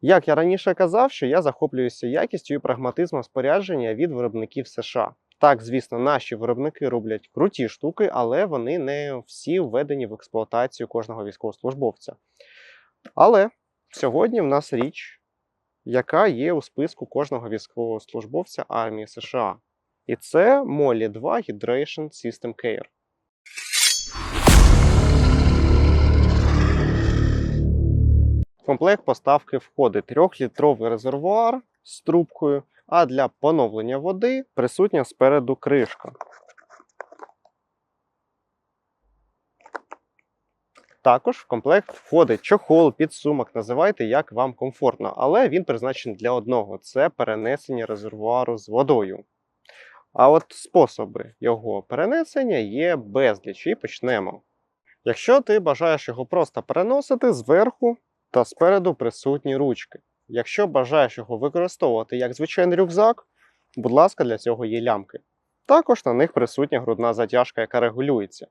Як я раніше казав, що я захоплююся якістю і прагматизмом спорядження від виробників США. Так, звісно, наші виробники роблять круті штуки, але вони не всі введені в експлуатацію кожного військовослужбовця. Але сьогодні в нас річ, яка є у списку кожного військовослужбовця армії США. І це Molly 2 Hydration System Care. Комплект поставки входить 3-літровий резервуар з трубкою, а для поновлення води присутня спереду кришка. Також в комплект входить чохол, підсумок, називайте як вам комфортно, але він призначений для одного це перенесення резервуару з водою. А от способи його перенесення є безліч і почнемо. Якщо ти бажаєш його просто переносити зверху та спереду присутні ручки. Якщо бажаєш його використовувати як звичайний рюкзак, будь ласка, для цього є лямки. Також на них присутня грудна затяжка, яка регулюється.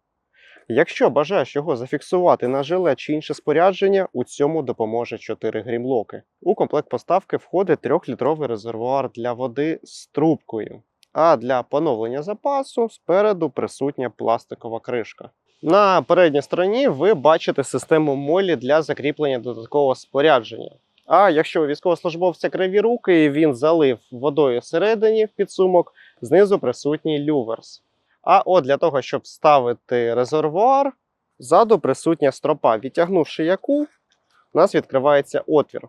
Якщо бажаєш його зафіксувати на жилет чи інше спорядження, у цьому допоможе 4 грімлоки. У комплект поставки входить 3-літровий резервуар для води з трубкою. А для поновлення запасу спереду присутня пластикова кришка. На передній стороні ви бачите систему молі для закріплення додаткового спорядження. А якщо у військовослужбовця криві руки і він залив водою всередині в підсумок, знизу присутній люверс. А от для того, щоб ставити резервуар, ззаду присутня стропа. Відтягнувши яку, у нас відкривається отвір.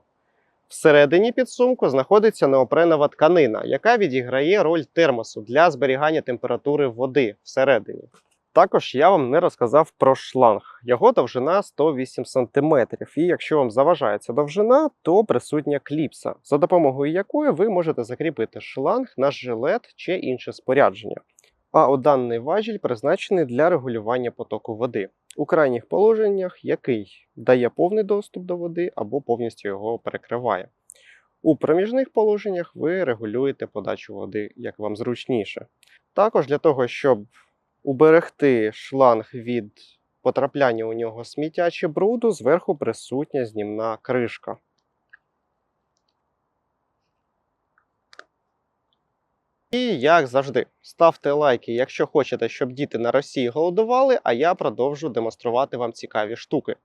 Всередині підсумку знаходиться неопренова тканина, яка відіграє роль термосу для зберігання температури води всередині. Також я вам не розказав про шланг. Його довжина 108 см. І якщо вам заважає ця довжина, то присутня кліпса, за допомогою якої ви можете закріпити шланг на жилет чи інше спорядження. А даний важіль призначений для регулювання потоку води у крайніх положеннях, який дає повний доступ до води або повністю його перекриває. У проміжних положеннях ви регулюєте подачу води як вам зручніше. Також для того, щоб уберегти шланг від потрапляння у нього сміття чи бруду, зверху присутня знімна кришка. І як завжди, ставте лайки, якщо хочете, щоб діти на Росії голодували, а я продовжу демонструвати вам цікаві штуки.